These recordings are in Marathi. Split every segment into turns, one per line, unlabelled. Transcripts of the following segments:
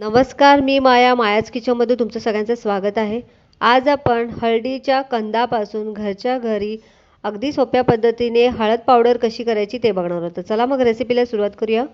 नमस्कार मी माया मायाच किचनमध्ये तुमचं सगळ्यांचं स्वागत आहे. आज आपण हळदीच्या कंदापासून घरच्या घरी अगदी सोप्या पद्धतीने हळद पावडर कशी करायची ते बघणार होतं चला मग रेसिपीला सुरुवात करूया.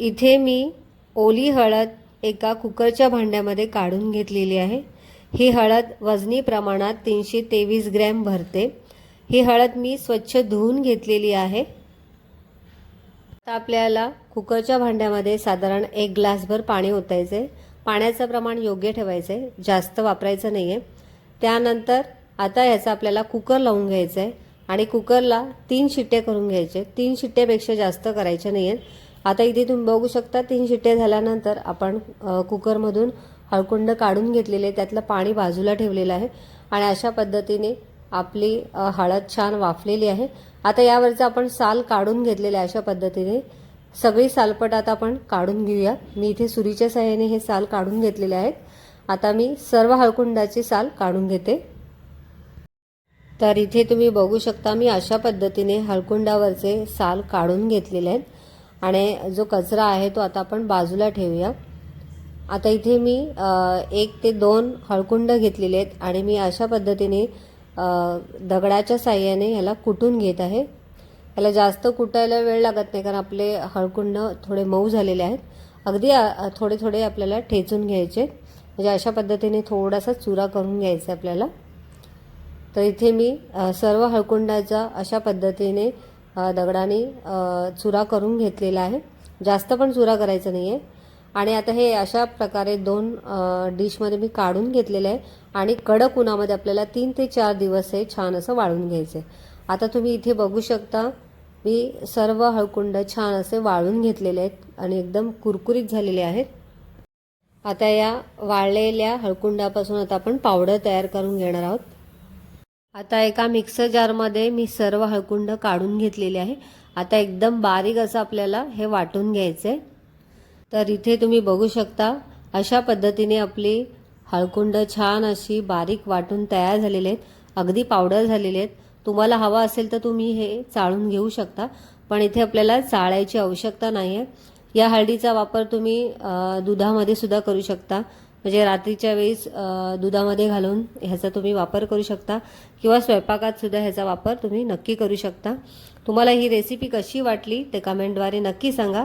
इथे मी ओली हळद एका कुकरच्या भांड्यामध्ये काढून घेतलेली आहे. ही हळद वजनी प्रमाणात तीनशे तेवीस ग्रॅम भरते. ही हळद मी स्वच्छ धुवून घेतलेली आहे. आता आपल्याला कुकरच्या भांड्यामध्ये साधारण एक ग्लासभर पाणी ओतायचं आहे पाण्याचं प्रमाण योग्य ठेवायचं आहे जास्त वापरायचं नाही आहे त्यानंतर आता ह्याचा आपल्याला कुकर लावून घ्यायचं आहे आणि कुकरला तीन शिट्टे करून घ्यायचे. तीन शिट्ट्यापेक्षा जास्त करायचे नाही आहेत आता इथे तुम्ही बघू शकता तीन शिट्टे झाल्यानंतर आपण कुकरमधून हळकुंड काढून घेतलेले त्यातलं पाणी बाजूला ठेवलेलं आहे. आणि अशा पद्धतीने आपली हळद छान वाफलेली आहे. आता यावरचं आपण साल काढून घेतलेले आहे अशा पद्धतीने. सगळी सालपट आता आपण काढून घेऊया. मी इथे सुरीच्या सहाय्याने हे साल काढून घेतलेले आहेत. आता मी सर्व हळकुंडाची साल काढून घेते. तर इथे तुम्ही बघू शकता मी अशा पद्धतीने हळकुंडावरचे साल काढून घेतलेले आहेत. आणि जो कचरा आहे तो आता आपण बाजूला ठेवूया. आता इथे मी एक ते दोन हळकुंड घेतलेले आहेत. आणि मी अशा पद्धतीने दगडाच्या साह्याने ह्याला कुटून घेत आहे. ह्याला जास्त कुटायला वेळ लागत नाही कारण आपले हळकुंड थोडे मऊ झालेले आहेत. अगदी थोडे थोडे आपल्याला ठेचून घ्यायचे. म्हणजे अशा पद्धतीने थोडासा चुरा करून घ्यायचा आपल्याला. तर इथे मी सर्व हळकुंडाचा अशा पद्धतीने दगडाने चुरा करून घेतलेला आहे. जास्त पण चुरा करायचा नाही आहे आणि आता हे अशा प्रकारे दोन डिशमध्ये मी काढून घेतलेलं आहे. आणि कडक उन्हामध्ये आपल्याला तीन ते चार दिवस हे छान असं वाळून घ्यायचं आहे आता तुम्ही इथे बघू शकता मी सर्व हळकुंड छान असे वाळून घेतलेले आहेत आणि एकदम कुरकुरीत झालेले आहेत. आता या वाळलेल्या हळकुंडापासून आता आपण पावडर तयार करून घेणार आहोत. आता एका मिक्सर जारमध्ये मी सर्व हळकुंड काढून घेतलेले आहे. आता एकदम बारीक असं आपल्याला हे वाटून घ्यायचं आहे तर इथे तुम्ही बघू शकता अशा पद्धतीने आपली हळकुंड छान अशी बारीक वाटून तयार झालेले आहेत. अगदी पावडर झालेले आहेत. तुम्हाला हवा असेल तर तुम्ही हे चाळून घेऊ शकता पण इथे आपल्याला चाळायची आवश्यकता नाही आहे या हळदीचा वापर तुम्ही दुधामध्ये सुद्धा करू शकता. म्हणजे रात्रीच्या वेळेस दुधामध्ये घालून ह्याचा तुम्ही वापर करू शकता किंवा स्वयंपाकात सुद्धा ह्याचा वापर तुम्ही नक्की करू शकता. तुम्हाला ही रेसिपी कशी वाटली ते कमेंटद्वारे नक्की सांगा.